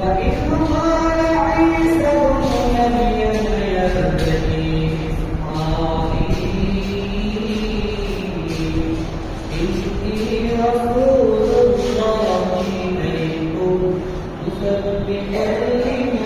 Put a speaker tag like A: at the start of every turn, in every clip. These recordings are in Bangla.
A: رسول الله إليكم يسبح الإيمان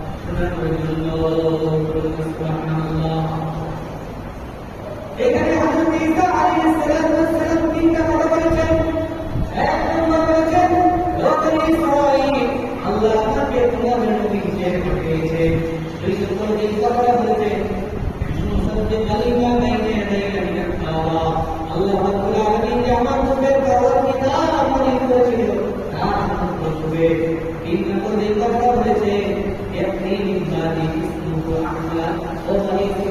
A: এখানে হযরত ঈসা আলাইহিস আমার yakhni di buku akhlak dan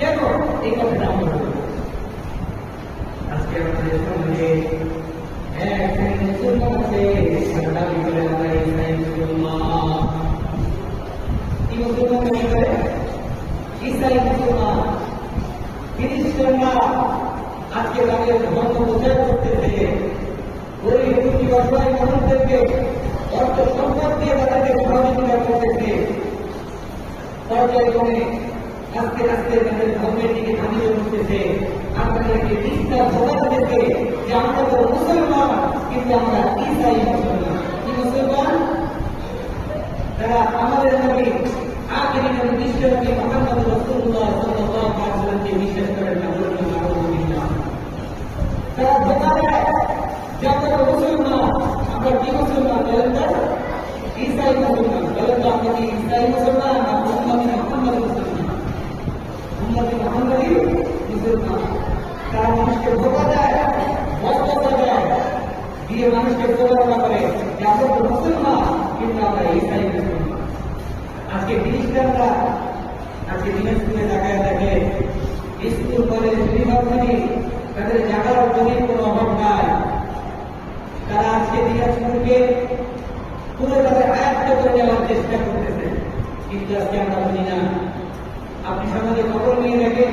A: কেন? এই কথাটা আমরা আজকে আমাদের সমাজে ইসরায়েল আজকে তাদের ধর্ম প্রচার করতেছে। গরিব দুঃখী অসহায় মানুষদেরকে অর্থ সম্পদ দিয়ে তাদেরকে সহযোগিতা করতেছে। পর্যায়ক্রমে আস্তে আস্তে তাদের ধর্মের দিকে ধাবিত করতেছে আপনাদেরকে বিশ্বাস ভোটারদেরকে যে আমরা তো মুসলমান, কিন্তু আমরা ইসাই কি মুসলমান? তারা আমাদের নবী আখেরি নবী বিশ্ব রাসূলুল্লাহ সাল্লাল্লাহু আলাইহি ওয়াসাল্লামকে বিশ্বাস করেন না বলুন আলহামদুলিল্লাহ তারা ধোকা দেয় যে আমরা তো মুসলমান আমরা কি মুসলমান বলেন তো ইসাই মুসলমান বলেন তো আমরা কি ইসাই মুসলমান না মুহাম্মদ মোহাম্মদ মুসলমান উম্মতি মোহাম্মদী মুসলমান মানুষকে ধোকা দেয় বস্তা দেয়। দিয়ে মানুষকে প্রতারণা করে আমরা তো মুসলমান, কিন্তু আমরা ইসাই মুসলমান। আজকে খ্রিস্টানরা আজকে দিনাজপুরে জায়গায় দেখে, স্কুল, কলেজ, ইউনিভার্সিটি, তাদের জায়গার জমির কোনো অভাব নাই। তারা আজকে দিনাজপুরকে পুরো তাদের আয়ত্ত করে নেওয়ার চেষ্টা করতেছে। কিন্তু আজকে আমরা বুঝি না। আপনি সমাজে খবর নিয়ে দেখেন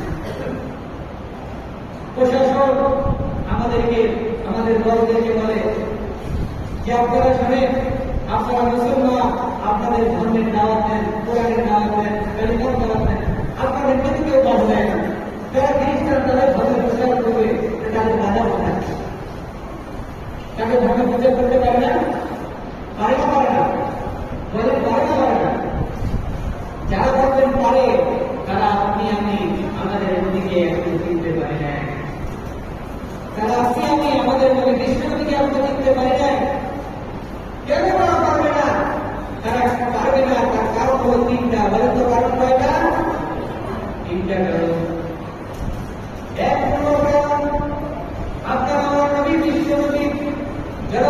A: প্রশাসন আমাদেরকে, আমাদের দলদেরকে বলে যে আপনারা শুনে আপনারা মুসলমান, আপনাদের ধর্মের দাওয়াত দেন, কোরআনের দাওয়াত দেন কালিমার দাওয়াত দেন, আপনাদের কিন্তু কেউ বাধা দেয়। না যারা খ্রিস্টান তাদের ধর্মের প্রচার করবে, তাদের বাধা কোথায় তাকে ধর্মের প্রচার করতে পারে না পারে না পারে না বলে পারে না পারে না যারা বলতেন পারে তারা আপনি আমি আমাদের দিকে একটু চিনতে পারে না তারা আপনি আমি আমাদের মনে কৃষ্ণের দিকে আমরা চিনতে পারি না কেন তারা পারবে না তারা পারবে না তার কারণ হলো তিনটা বলেন তো কারণ কয়টা তিনটা কারণ এক নম্বর কারণ আপনার আমার নবী বিশ্বনবী যারা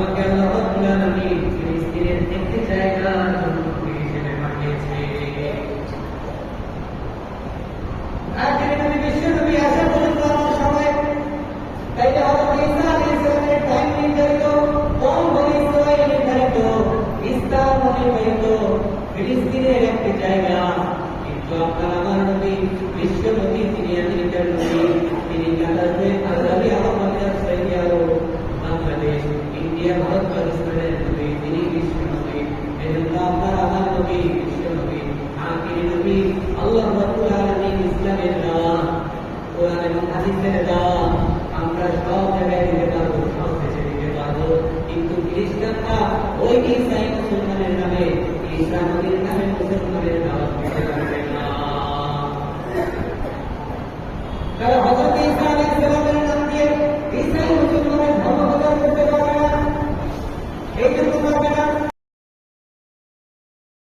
A: আমাকে আল্লাহ রাব্বুল আলামিন ফিলিস্তিনের একটি পর্যন্ত আমার আমার তিনি তিনি ইন্ডিয়া ভারত পাকিস্তানের নবী তিনি বিশ্ব নবী এজন্য আপনার আমার নবী বিশ্ব নবী আখিরি নবী আল্লাহ রাব্বুল আলামিন ইসলামের নাম কোরআন এবং হাদিসের নাম আমরা সব জায়গায় দিতে পারব সব দেশে দিতে পারব কিন্তু খ্রিস্টানরা ওই ইসাই মুসলমানের নামে ঈসা নবীর নামে মুসলমানের নাম দিতে পারবে না তারা